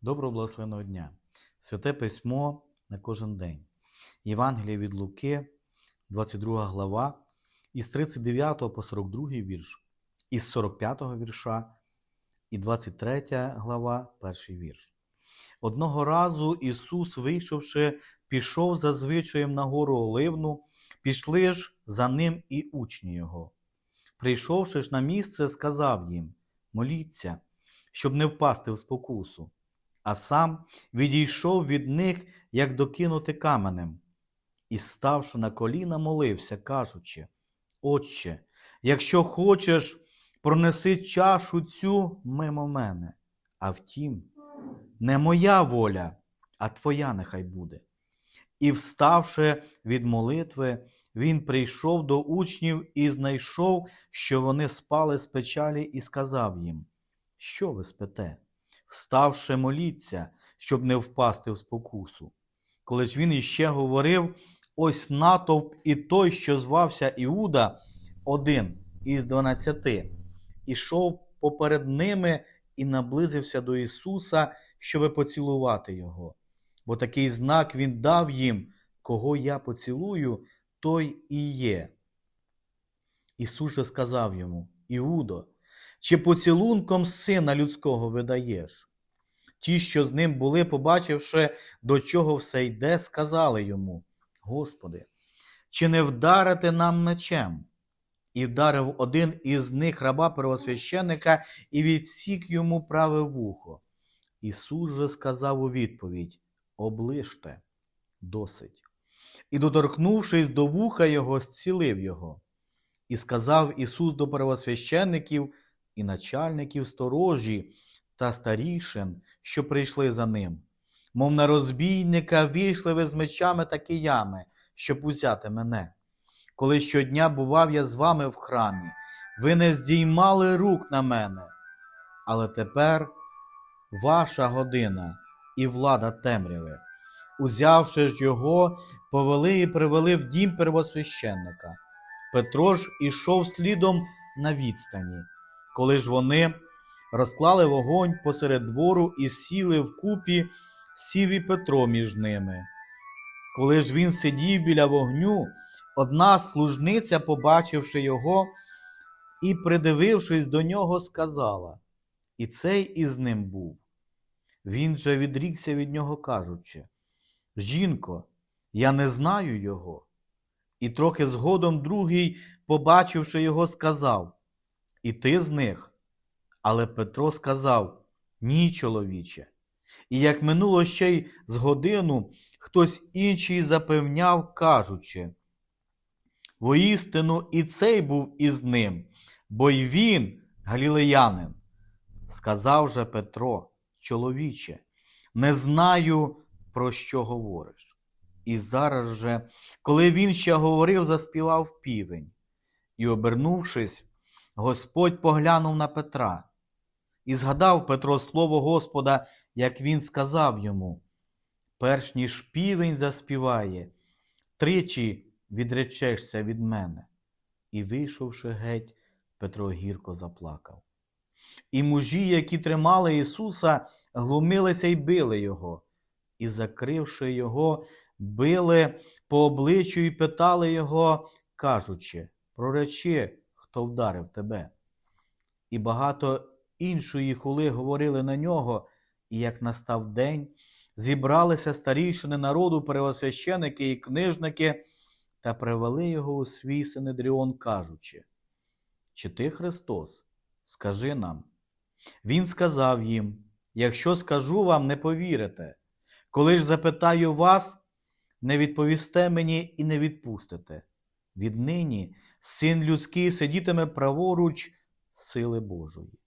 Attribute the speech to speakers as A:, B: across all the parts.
A: Доброго благословеного дня. Святе письмо на кожен день. Євангеліє від Луки, 22 глава, із 39 по 42 вірш, із 45 вірша і 23 глава, перший вірш. Одного разу Ісус, вийшовши, пішов за звичаєм на гору Оливну, пішли ж за ним і учні його. Прийшовши ж на місце, сказав їм: Моліться, щоб не впасти в спокусу а сам відійшов від них, як докинути каменем, і, ставши на коліна, молився, кажучи: Отче, якщо хочеш, пронеси чашу цю мимо мене, а втім, не моя воля, а твоя нехай буде. І, вставши від молитви, він прийшов до учнів і знайшов, що вони спали з печалі, і сказав їм: Що ви спите? Вставши, моліться, щоб не впасти в спокусу. Коли ж він іще говорив, ось натовп і той, що звався Іуда, один із дванадцяти, ішов поперед ними і наблизився до Ісуса, щоби поцілувати Його. Бо такий знак Він дав їм, кого я поцілую, той і є. Ісус же сказав йому: Іудо, чи поцілунком сина людського видаєш? Ті, що з ним були, побачивши, до чого все йде, сказали йому: Господи, чи не вдарити нам мечем? І вдарив один із них раба первосвященика і відсік йому праве вухо. Ісус же сказав у відповідь: Оближте, досить. І, доторкнувшись до вуха його, зцілив його. І сказав Ісус до первосвященників і начальників сторожі та старішин, що прийшли за ним. Мов на розбійника вийшли ви з мечами та киями, щоб узяти мене. Коли щодня бував я з вами в храмі, ви не здіймали рук на мене. Але тепер ваша година і влада темряви. Узявши ж його, повели і привели в дім первосвященника. Петро ж ішов слідом на відстані. Коли ж вони розклали вогонь посеред двору і сіли вкупі, сів і Петро між ними. Коли ж він сидів біля вогню, одна служниця, побачивши його і, придивившись до нього, сказала: І цей із ним був. Він же відрікся від нього, кажучи: Жінко, я не знаю його. І трохи згодом другий, побачивши його, сказав: І ти з них? Але Петро сказав: Ні, чоловіче. І як минуло ще й з годину, хтось інший запевняв, кажучи: Воістину і цей був із ним, бо й він, галілеянин. Сказав же Петро, чоловіче, не знаю, про що говориш. І зараз же, коли він ще говорив, заспівав півень. І, обернувшись, Господь поглянув на Петра. І згадав Петро слово Господа, як він сказав йому: перш ніж півень заспіває, тричі відречешся від мене. І, вийшовши геть, Петро гірко заплакав. І мужі, які тримали Ісуса, глумилися й били Його, і, закривши Його, били по обличчю і питали Його, кажучи: Проречи, хто вдарив тебе. І багато іншої хули говорили на нього, і як настав день, зібралися старійшини народу, первосвященики і книжники, та привели його у свій Синедріон, кажучи: Чи ти Христос? Скажи нам. Він сказав їм: Якщо скажу вам, не повірите. Коли ж запитаю вас, не відповісте мені і не відпустите. Віднині син людський сидітиме праворуч сили Божої.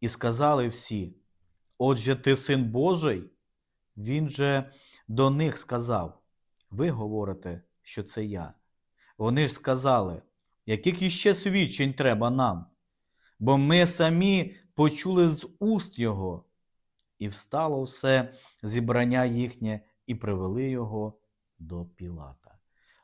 A: І сказали всі: Отже, ти син Божий? Він же до них сказав: Ви говорите, що це я. Вони ж сказали, яких іще свідчень треба нам? Бо ми самі почули з уст Його. І встало все зібрання їхнє, і привели його до Пілата.